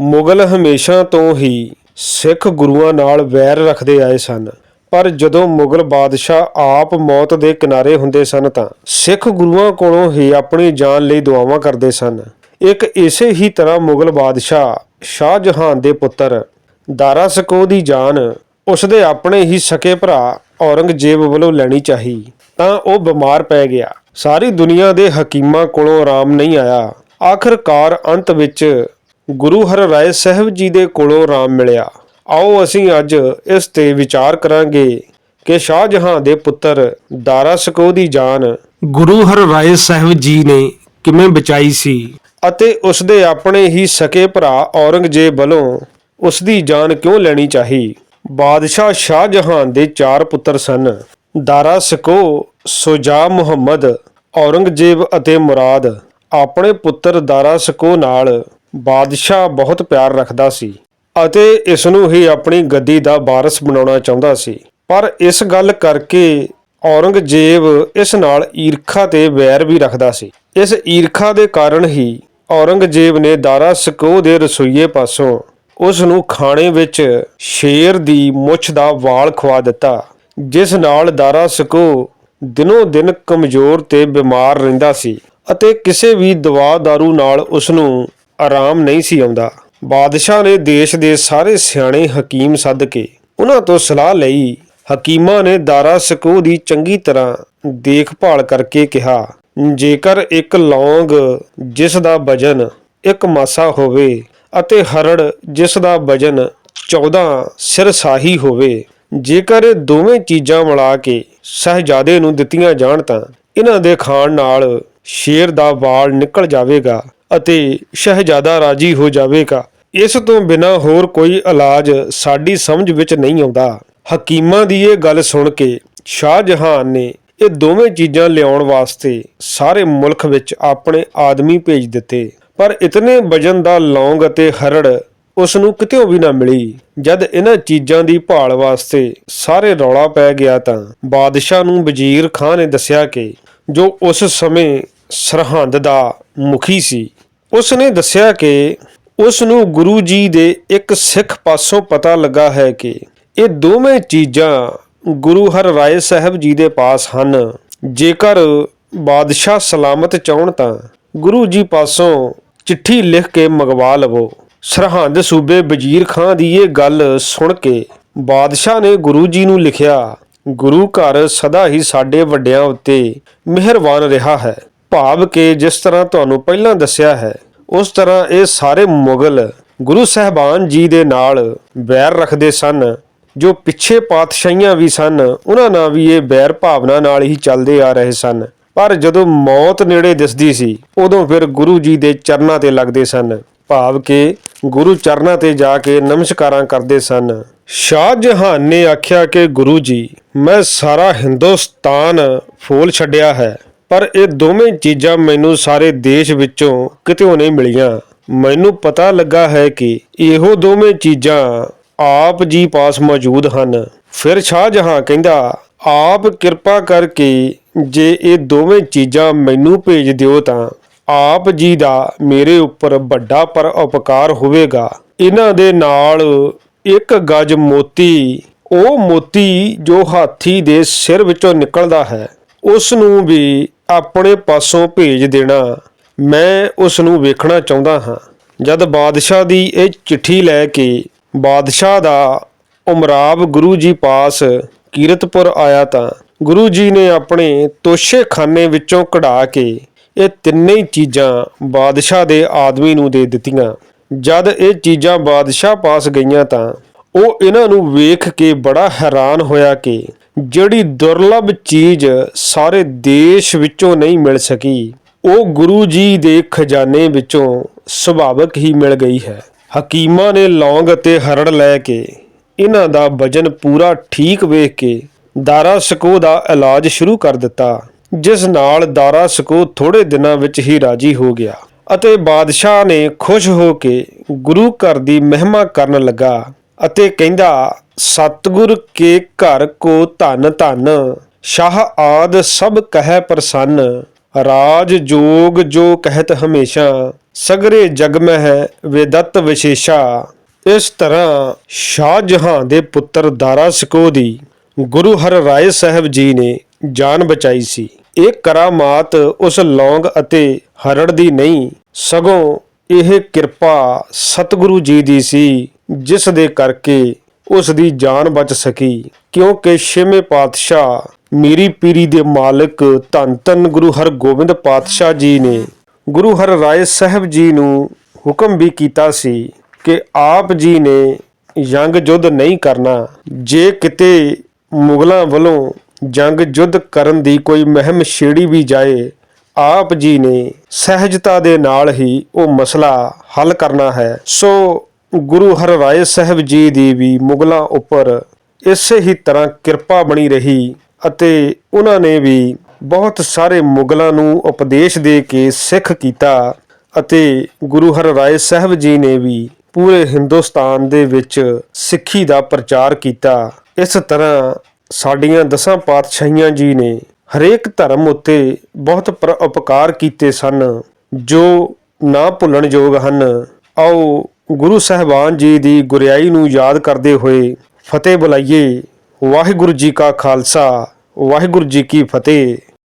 ਮੁਗਲ ਹਮੇਸ਼ਾ ਤੋਂ ਹੀ ਸਿੱਖ ਗੁਰੂਆਂ ਨਾਲ ਵੈਰ ਰੱਖਦੇ ਆਏ ਸਨ। ਪਰ ਜਦੋਂ ਮੁਗਲ ਬਾਦਸ਼ਾਹ ਆਪ ਮੌਤ ਦੇ ਕਿਨਾਰੇ ਹੁੰਦੇ ਸਨ ਤਾਂ ਸਿੱਖ ਗੁਰੂਆਂ ਕੋਲੋਂ ਹੀ ਆਪਣੀ ਜਾਨ ਲਈ ਦੁਆਵਾਂ ਕਰਦੇ ਸਨ। ਇੱਕ ਇਸੇ ਹੀ ਤਰ੍ਹਾਂ ਮੁਗਲ ਬਾਦਸ਼ਾਹ ਸ਼ਾਹ ਜਹਾਨ ਦੇ ਪੁੱਤਰ ਦਾਰਾ ਸਕੋ ਦੀ ਜਾਨ ਉਸਦੇ ਆਪਣੇ ਹੀ ਸਕੇ ਭਰਾ ਔਰੰਗਜ਼ੇਬ ਵੱਲੋਂ ਲੈਣੀ ਚਾਹੀ। ਤਾਂ ਉਹ ਬਿਮਾਰ ਪੈ ਗਿਆ। ਸਾਰੀ ਦੁਨੀਆ ਦੇ ਹਕੀਮਾਂ ਕੋਲੋਂ ਆਰਾਮ ਨਹੀਂ ਆਇਆ। ਆਖਰਕਾਰ ਅੰਤ ਵਿੱਚ ਗੁਰੂ ਹਰਿਰਾਏ ਸਾਹਿਬ ਜੀ ਦੇ ਕੋਲੋਂ ਆਰਾਮ ਮਿਲਿਆ। ਆਓ ਅਸੀਂ ਅੱਜ ਇਸ ਤੇ ਵਿਚਾਰ ਕਰਾਂਗੇ ਕਿ ਸ਼ਾਹਜਹਾਂ ਦੇ ਪੁੱਤਰ ਦਾਰਾ ਸਕੋ ਦੀ ਜਾਨ ਗੁਰੂ ਹਰਿਰਾਏ ਸਾਹਿਬ ਜੀ ਨੇ ਕਿਵੇਂ ਬਚਾਈ ਸੀ ਅਤੇ ਉਸ ਦੇ ਆਪਣੇ ਹੀ ਸਕੇ ਭਰਾ ਔਰੰਗਜ਼ੇਬ ਵੱਲੋਂ ਉਸ ਦੀ ਜਾਨ ਕਿਉਂ ਲੈਣੀ ਚਾਹੀ? ਬਾਦਸ਼ਾਹ ਸ਼ਾਹਜਹਾਂ ਦੇ ਚਾਰ ਪੁੱਤਰ ਸਨ। ਦਾਰਾ ਸਕੋ ਸੁਜਾ ਮੁਹੰਮਦ, ਔਰੰਗਜ਼ੇਬ ਅਤੇ ਮੁਰਾਦ ਆਪਣੇ ਪੁੱਤਰ ਦਾਰਾ ਸਕੋ ਨਾਲ ਬਾਦਸ਼ਾਹ ਬਹੁਤ ਪਿਆਰ ਰੱਖਦਾ ਸੀ ਅਤੇ ਇਸ ਨੂੰ ਹੀ ਆਪਣੀ ਗੱਦੀ ਦਾ ਵਾਰਸ ਬਣਾਉਣਾ ਚਾਹੁੰਦਾ ਸੀ। ਪਰ ਇਸ ਗੱਲ ਕਰਕੇ ਔਰੰਗਜ਼ੇਬ ਇਸ ਨਾਲ ਈਰਖਾ ਤੇ ਵੈਰ ਵੀ ਰੱਖਦਾ ਸੀ। ਇਸ ਈਰਖਾ ਦੇ ਕਾਰਨ ਹੀ ਔਰੰਗਜ਼ੇਬ ਨੇ ਦਾਰਾ ਸਕੋ ਦੇ ਰਸੋਈਏ ਪਾਸੋਂ ਉਸ ਨੂੰ ਖਾਣੇ ਵਿੱਚ ਸ਼ੇਰ ਦੀ ਮੁੱਛ ਦਾ ਵਾਲ ਖਵਾ ਦਿੱਤਾ, ਜਿਸ ਨਾਲ ਦਾਰਾ ਸਕੋ ਦਿਨੋ ਦਿਨ ਕਮਜ਼ੋਰ ਤੇ ਬਿਮਾਰ ਰਹਿੰਦਾ ਸੀ ਅਤੇ ਕਿਸੇ ਵੀ ਦਵਾ दारू ਨਾਲ ਉਸ ਨੂੰ ਆਰਾਮ ਨਹੀਂ ਸੀ ਆਉਂਦਾ। ਬਾਦਸ਼ਾਹ ਨੇ ਦੇਸ਼ ਦੇ ਸਾਰੇ ਸਿਆਣੇ ਹਕੀਮ ਸੱਦ ਕੇ ਉਹਨਾਂ ਤੋਂ ਸਲਾਹ ਲਈ। ਹਕੀਮਾਂ ਨੇ ਦਾਰਾ ਸਕੂ ਦੀ ਚੰਗੀ ਤਰ੍ਹਾਂ ਦੇਖਭਾਲ ਕਰਕੇ ਕਿਹਾ, ਜੇਕਰ ਇੱਕ ਲੌਂਗ ਜਿਸ ਦਾ ਵਜਨ ਇੱਕ ਮਾਸਾ ਹੋਵੇ ਅਤੇ ਹਰੜ ਜਿਸ ਦਾ ਵਜਨ 14 ਸਿਰਸਾਹੀ ਹੋਵੇ, ਜੇਕਰ ਇਹ ਦੋਵੇਂ ਚੀਜ਼ਾਂ ਮਿਲਾ ਕੇ ਸਹਜਾਦੇ ਨੂੰ ਦਿੱਤੀਆਂ ਜਾਣ ਤਾਂ ਇਹਨਾਂ ਦੇ ਖਾਣ ਨਾਲ ਸ਼ੇਰ ਦਾ ਵਾਲ ਨਿਕਲ ਜਾਵੇਗਾ। ਅਤੇ ਸ਼ਹਿਜ਼ਾਦਾ ਰਾਜੀ ਹੋ ਜਾਵੇਗਾ। ਇਸ ਤੋਂ ਬਿਨਾ ਹੋਰ ਕੋਈ ਇਲਾਜ ਸਾਡੀ ਸਮਝ ਵਿੱਚ ਨਹੀਂ ਆਉਂਦਾ। ਹਕੀਮਾਂ ਦੀ ਇਹ ਗੱਲ ਸੁਣ ਕੇ ਸ਼ਾਹ ਜਹਾਨ ਨੇ ਇਹ ਦੋਵੇਂ ਚੀਜ਼ਾਂ ਲਿਆਉਣ ਵਾਸਤੇ ਸਾਰੇ ਮੁਲਕ ਵਿੱਚ ਆਪਣੇ ਆਦਮੀ ਭੇਜ ਦਿੱਤੇ। ਪਰ ਇਤਨੇ ਵਜਨ ਦਾ ਲੌਂਗ ਅਤੇ ਹਰੜ ਉਸ ਨੂੰ ਕਿਤੇ ਵੀ ਨਾ ਮਿਲੀ। ਜਦ ਇਹਨਾਂ ਚੀਜ਼ਾਂ ਦੀ ਭਾਲ ਵਾਸਤੇ ਸਾਰੇ ਰੌਲਾ ਪੈ ਗਿਆ ਤਾਂ ਬਾਦਸ਼ਾਹ ਨੂੰ ਵਜ਼ੀਰ ਖਾਨ ਨੇ ਦੱਸਿਆ ਕਿ ਜੋ ਉਸ ਸਮੇਂ ਸਰਹੰਦ ਦਾ ਮੁਖੀ ਸੀ ਉਸ ਨੇ ਦੱਸਿਆ ਕਿ ਉਸ ਨੂੰ ਗੁਰੂ ਜੀ ਦੇ ਇੱਕ ਸਿੱਖ ਪਾਸੋਂ ਪਤਾ ਲੱਗਾ ਹੈ ਕਿ ਇਹ ਦੋਵੇਂ ਚੀਜ਼ਾਂ ਗੁਰੂ ਹਰ ਰਾਏ ਸਾਹਿਬ ਜੀ ਦੇ ਪਾਸ ਹਨ। ਜੇਕਰ ਬਾਦਸ਼ਾਹ ਸਲਾਮਤ ਚਾਹਣ ਤਾਂ ਗੁਰੂ ਜੀ ਪਾਸੋਂ ਚਿੱਠੀ ਲਿਖ ਕੇ ਮੰਗਵਾ ਲਵੋ। ਸਰਹੰਦ ਸੂਬੇ ਵਜ਼ੀਰ ਖਾਂ ਦੀ ਇਹ ਗੱਲ ਸੁਣ ਕੇ ਬਾਦਸ਼ਾਹ ਨੇ ਗੁਰੂ ਜੀ ਨੂੰ ਲਿਖਿਆ, ਗੁਰੂ ਘਰ ਸਦਾ ਹੀ ਸਾਡੇ ਵੱਡਿਆਂ ਉੱਤੇ ਮਿਹਰਬਾਨ ਰਿਹਾ ਹੈ। ਭਾਵ ਕਿ ਜਿਸ ਤਰ੍ਹਾਂ ਤੁਹਾਨੂੰ ਪਹਿਲਾਂ ਦੱਸਿਆ ਹੈ, ਉਸ ਤਰ੍ਹਾਂ ਇਹ ਸਾਰੇ ਮੁਗਲ ਗੁਰੂ ਸਾਹਿਬਾਨ ਜੀ ਦੇ ਨਾਲ ਬੈਰ ਰੱਖਦੇ ਸਨ, ਜੋ ਪਿੱਛੇ ਪਾਤਸ਼ਾਹੀਆਂ ਵੀ ਸਨ, ਉਹਨਾਂ ਨਾਲ ਵੀ ਇਹ ਬੈਰ ਭਾਵਨਾ ਨਾਲ ਹੀ ਚੱਲਦੇ ਆ ਰਹੇ ਸਨ। ਪਰ ਜਦੋਂ ਮੌਤ ਨੇੜੇ ਦਿਸਦੀ ਸੀ, ਉਦੋਂ ਫਿਰ ਗੁਰੂ ਜੀ ਦੇ ਚਰਨਾਂ ਤੇ ਲੱਗਦੇ ਸਨ। ਭਾਵ ਕਿ ਗੁਰੂ ਚਰਨਾਂ ਤੇ ਜਾ ਕੇ ਨਮਸਕਾਰਾਂ ਕਰਦੇ ਸਨ। ਸ਼ਾਹ ਜਹਾਨ ਨੇ ਆਖਿਆ ਕਿ ਗੁਰੂ ਜੀ, ਮੈਂ ਸਾਰਾ ਹਿੰਦੁਸਤਾਨ ਫੋਲ ਛੱਡਿਆ ਹੈ। ਪਰ ਇਹ ਦੋਵੇਂ ਚੀਜ਼ਾਂ ਮੈਨੂੰ ਸਾਰੇ ਦੇਸ਼ ਵਿੱਚੋਂ ਕਿਤੇੋਂ ਨਹੀਂ ਮਿਲੀਆਂ। ਮੈਨੂੰ ਪਤਾ ਲੱਗਾ ਹੈ ਕਿ ਇਹੋ ਦੋਵੇਂ ਚੀਜ਼ਾਂ ਆਪ ਜੀ ਪਾਸ ਮੌਜੂਦ ਹਨ। ਫਿਰ ਸ਼ਾਹ ਜਹਾਂ ਕਹਿੰਦਾ, ਆਪ ਕਿਰਪਾ ਕਰਕੇ ਜੇ ਇਹ ਦੋਵੇਂ ਚੀਜ਼ਾਂ ਮੈਨੂੰ ਭੇਜ ਦਿਓ ਤਾਂ ਆਪ ਜੀ ਦਾ ਮੇਰੇ ਉੱਪਰ ਵੱਡਾ ਪਰ ਉਪਕਾਰ ਹੋਵੇਗਾ। ਇਹਨਾਂ ਦੇ ਨਾਲ ਇੱਕ ਗਜ ਮੋਤੀ, ਉਹ ਮੋਤੀ ਜੋ ਹਾਥੀ ਦੇ ਸਿਰ ਵਿੱਚੋਂ ਨਿਕਲਦਾ ਹੈ, ਉਸ ਨੂੰ ਵੀ ਆਪਣੇ ਪਾਸੋਂ ਭੇਜ ਦੇਣਾ। ਮੈਂ ਉਸ ਨੂੰ ਵੇਖਣਾ ਚਾਹੁੰਦਾ ਹਾਂ। ਜਦ ਬਾਦਸ਼ਾਹ ਦੀ ਇਹ ਚਿੱਠੀ ਲੈ ਕੇ ਬਾਦਸ਼ਾਹ ਦਾ ਉਮਰਾਵ ਗੁਰੂ ਜੀ ਪਾਸ ਕੀਰਤਪੁਰ ਆਇਆ ਤਾਂ ਗੁਰੂ ਜੀ ਨੇ ਆਪਣੇ ਤੋਸ਼ੇਖਾਨੇ ਵਿੱਚੋਂ ਕਢਾ ਕੇ ਇਹ ਤਿੰਨੇ ਚੀਜ਼ਾਂ ਬਾਦਸ਼ਾਹ ਦੇ ਆਦਮੀ ਨੂੰ ਦੇ ਦਿੱਤੀਆਂ। ਜਦ ਇਹ ਚੀਜ਼ਾਂ ਬਾਦਸ਼ਾਹ ਪਾਸ ਗਈਆਂ ਤਾਂ ਉਹ ਇਹਨਾਂ ਨੂੰ ਵੇਖ ਕੇ ਬੜਾ ਹੈਰਾਨ ਹੋਇਆ ਕਿ ਜਿਹੜੀ ਦੁਰਲੱਭ ਚੀਜ਼ ਸਾਰੇ ਦੇਸ਼ ਵਿੱਚੋਂ ਨਹੀਂ ਮਿਲ ਸਕੀ, ਉਹ ਗੁਰੂ ਜੀ ਦੇ ਖਜ਼ਾਨੇ ਵਿੱਚੋਂ ਸੁਭਾਵਕ ਹੀ ਮਿਲ ਗਈ ਹੈ। ਹਕੀਮਾਂ ਨੇ ਲੌਂਗ ਅਤੇ ਹਰੜ ਲੈ ਕੇ ਇਹਨਾਂ ਦਾ ਵਜਨ ਪੂਰਾ ਠੀਕ ਵੇਖ ਕੇ ਦਾਰਾ ਸਕੋ ਦਾ ਇਲਾਜ ਸ਼ੁਰੂ ਕਰ ਦਿੱਤਾ, ਜਿਸ ਨਾਲ ਦਾਰਾ ਸਕੋ ਥੋੜੇ ਦਿਨਾਂ ਵਿੱਚ ਹੀ ਰਾਜੀ ਹੋ ਗਿਆ ਅਤੇ ਬਾਦਸ਼ਾਹ ਨੇ ਖੁਸ਼ ਹੋ ਕੇ ਗੁਰੂ ਘਰ ਦੀ ਮਹਿਮਾ ਕਰਨ ਲੱਗਾ। ਅਤੇ ਕਹਿੰਦਾ, ਸਤਿਗੁਰ ਕੇ ਘਰ ਕੋ ਧਨ ਧਨ, ਸ਼ਾਹ ਆਦ ਸਭ ਕਹਿ ਪ੍ਰਸੰਨ, ਰਾਜ ਜੋਗ ਜੋ ਕਹਿਤ ਹਮੇਸ਼ਾ, ਸਗਰੇ ਜਗ ਮਹਿ ਵੇਦਤ ਵਿਸ਼ੇਸ਼ਾ। ਇਸ ਤਰ੍ਹਾਂ ਸ਼ਾਹ ਜਹਾਂ ਦੇ ਪੁੱਤਰ ਦਾਰਾ ਸਿਕੋ ਦੀ ਗੁਰੂ ਹਰ ਰਾਏ ਸਾਹਿਬ ਜੀ ਨੇ ਜਾਨ ਬਚਾਈ ਸੀ। ਇਹ ਕਰਾਮਾਤ ਉਸ ਲੌਂਗ ਅਤੇ ਹਰੜ ਦੀ ਨਹੀਂ, ਸਗੋਂ ਇਹ ਕਿਰਪਾ ਸਤਿਗੁਰੂ ਜੀ ਦੀ ਸੀ। ਜਿਸ ਦੇ ਕਰਕੇ ਉਸ ਦੀ ਜਾਨ ਬਚ ਸਕੀ। ਕਿਉਂਕਿ ਛੇਵੇਂ ਪਾਤਸ਼ਾਹ ਮੀਰੀ ਪੀਰੀ ਦੇ ਮਾਲਕ ਧੰਨ ਧੰਨ ਗੁਰੂ ਹਰਗੋਬਿੰਦ ਪਾਤਸ਼ਾਹ ਜੀ ਨੇ ਗੁਰੂ ਹਰ ਰਾਏ ਸਾਹਿਬ ਜੀ ਨੂੰ ਹੁਕਮ ਵੀ ਕੀਤਾ ਸੀ ਕਿ ਆਪ ਜੀ ਨੇ ਜੰਗ ਜੁੱਧ ਨਹੀਂ ਕਰਨਾ। ਜੇ ਕਿਤੇ ਮੁਗਲਾਂ ਵੱਲੋਂ ਜੰਗ ਜੁੱਧ ਕਰਨ ਦੀ ਕੋਈ ਮਹਿਮ ਛੇੜੀ ਵੀ ਜਾਏ, ਆਪ ਜੀ ਨੇ ਸਹਿਜਤਾ ਦੇ ਨਾਲ ਹੀ ਉਹ ਮਸਲਾ ਹੱਲ ਕਰਨਾ ਹੈ। ਸੋ ਗੁਰੂ ਹਰਰਾਏ ਸਾਹਿਬ ਜੀ ਦੀ ਵੀ ਮੁਗਲਾਂ ਉੱਪਰ ਇਸੇ ਹੀ ਤਰ੍ਹਾਂ ਕਿਰਪਾ ਬਣੀ ਰਹੀ ਅਤੇ ਉਹਨਾਂ ਨੇ ਵੀ ਬਹੁਤ ਸਾਰੇ ਮੁਗਲਾਂ ਨੂੰ ਉਪਦੇਸ਼ ਦੇ ਕੇ ਸਿੱਖ ਕੀਤਾ ਅਤੇ ਗੁਰੂ ਹਰਰਾਏ ਸਾਹਿਬ ਜੀ ਨੇ ਵੀ ਪੂਰੇ ਹਿੰਦੁਸਤਾਨ ਦੇ ਵਿੱਚ ਸਿੱਖੀ ਦਾ ਪ੍ਰਚਾਰ ਕੀਤਾ। ਇਸ ਤਰ੍ਹਾਂ ਸਾਡੀਆਂ ਦਸਾਂ ਪਾਤਸ਼ਾਹੀਆਂ ਜੀ ਨੇ ਹਰੇਕ ਧਰਮ ਉੱਤੇ ਬਹੁਤ ਉਪਕਾਰ ਕੀਤੇ ਸਨ, ਜੋ ਨਾ ਭੁੱਲਣ ਯੋਗ ਹਨ। ਆਓ ਗੁਰੂ ਸਾਹਿਬਾਨ ਜੀ ਦੀ ਗੁਰਿਆਈ ਨੂੰ ਯਾਦ ਕਰਦੇ ਹੋਏ ਫਤਿਹ ਬੁਲਾਈਏ। ਵਾਹਿਗੁਰੂ ਜੀ ਕਾ ਖਾਲਸਾ, ਵਾਹਿਗੁਰੂ ਜੀ ਕੀ ਫਤਿਹ।